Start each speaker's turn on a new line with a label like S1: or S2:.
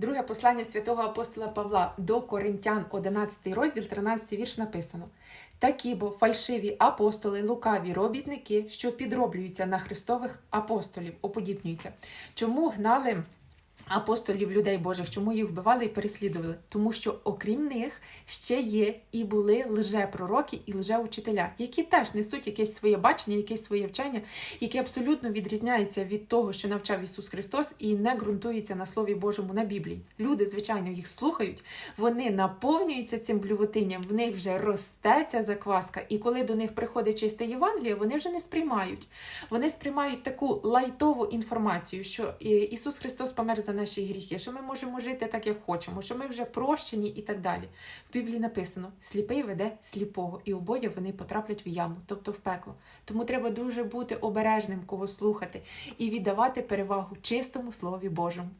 S1: Друге послання святого апостола Павла до Коринтян, 11 розділ, 13 вірш написано: Такі бо фальшиві апостоли, лукаві робітники, що підроблюються на Христових апостолів, оподібнюються. Чому гнали? Апостолів людей Божих, чому їх вбивали і переслідували? Тому що окрім них ще є і були лжепророки і лжеучителя, які теж несуть якесь своє бачення, якесь своє вчення, яке абсолютно відрізняється від того, що навчав Ісус Христос, і не ґрунтується на Слові Божому на Біблії. Люди, звичайно, їх слухають, вони наповнюються цим блювотинням, в них вже росте ця закваска, і коли до них приходить чисте Євангеліє, вони вже не сприймають. Вони сприймають таку лайтову інформацію, що е, Ісус Христос помер за наші гріхи, що ми можемо жити так, як хочемо, що ми вже прощені і так далі. В Біблії написано: сліпий веде сліпого, і обоє вони потраплять в яму, тобто в пекло. Тому треба дуже бути обережним, кого слухати, і віддавати перевагу чистому Слові Божому.